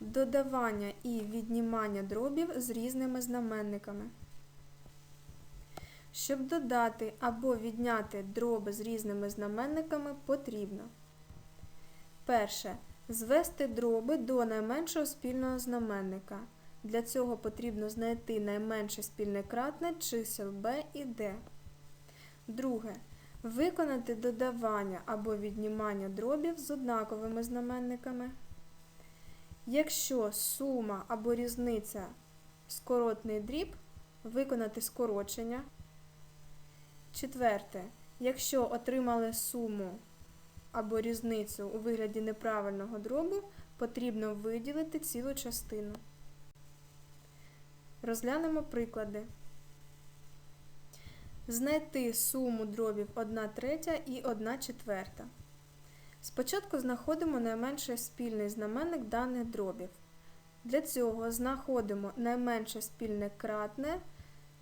Додавання і віднімання дробів з різними знаменниками. Щоб додати або відняти дроби з різними знаменниками, потрібно перше. Звести дроби до найменшого спільного знаменника. Для цього потрібно знайти найменше спільне кратне чисел b і d. Друге. Виконати додавання або віднімання дробів з однаковими знаменниками. Якщо сума або різниця скоротний дріб, виконати скорочення. Четверте. Якщо отримали суму або різницю у вигляді неправильного дробу, потрібно виділити цілу частину. Розглянемо приклади. Знайти суму дробів 1 третя і 1 четверта. Спочатку знаходимо найменший спільний знаменник даних дробів. Для цього знаходимо найменше спільне кратне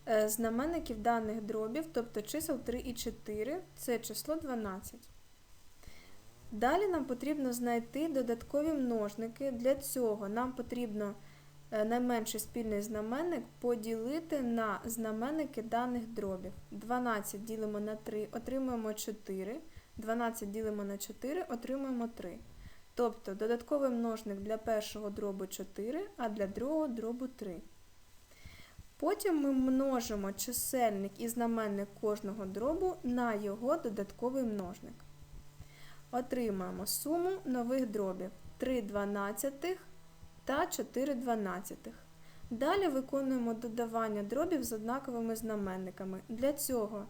е, знаменників даних дробів, тобто чисел 3 і 4, це число 12. Далі нам потрібно знайти додаткові множники. Для цього нам потрібно е, найменший спільний знаменник поділити на знаменники даних дробів. 12 ділимо на 3, отримуємо 4. 12 ділимо на 4, отримуємо 3. Тобто додатковий множник для першого дробу 4, а для другого дробу 3. Потім ми множимо чисельник і знаменник кожного дробу на його додатковий множник. Отримаємо суму нових дробів 3 дванадцятих та 4 дванадцятих. Далі виконуємо додавання дробів з однаковими знаменниками. Для цього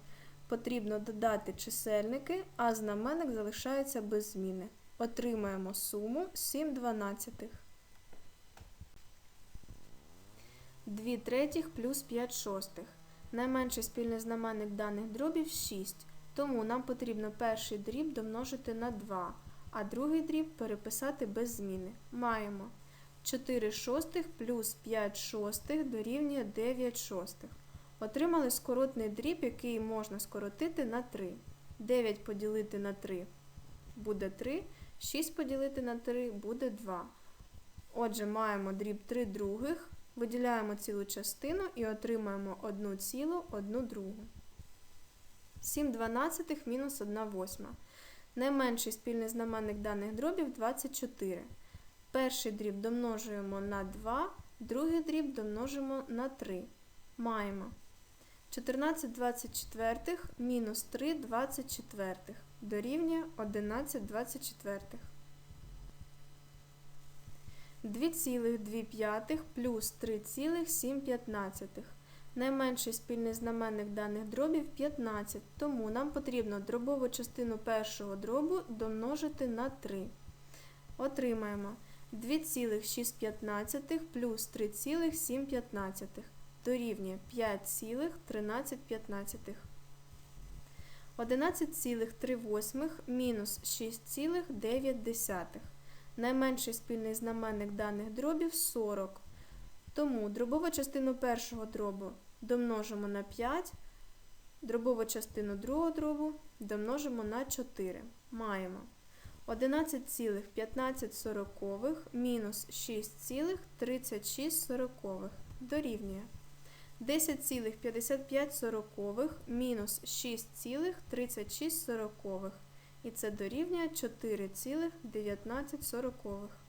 потрібно додати чисельники, а знаменник залишається без зміни. Отримаємо суму 7 дванадцятих. 2 третіх плюс 5 шостих. Найменший спільний знаменник даних дробів 6. Тому нам потрібно перший дріб домножити на 2, а другий дріб переписати без зміни. Маємо 4 шостих плюс 5 шостих дорівнює 9 шостих. Отримали скоротний дріб, який можна скоротити на 3. 9 поділити на 3 буде 3, 6 поділити на 3 буде 2. Отже, маємо дріб 3 других, виділяємо цілу частину і отримаємо 1 цілу 1 другу. 7 дванадцятих мінус 1 восьма. Найменший спільний знаменник даних дробів 24. Перший дріб домножуємо на 2, другий дріб домножимо на 3. Маємо 14 24 мінус 3 24 дорівнює 11 24. 2,2 плюс 3,7. Найменший спільний знаменник даних дробів 15, тому нам потрібно дробову частину першого дробу домножити на 3. Отримаємо 2,6 плюс 3,7 дорівнює 5,13. 11,3 мінус 6,9. Найменший спільний знаменник даних дробів 40. Тому дробову частину першого дробу домножимо на 5, дробову частину другого дробу домножимо на 4. Маємо 11,15 мінус 6,36 дорівнює 10,55 мінус 6,36 і це дорівнює 4,19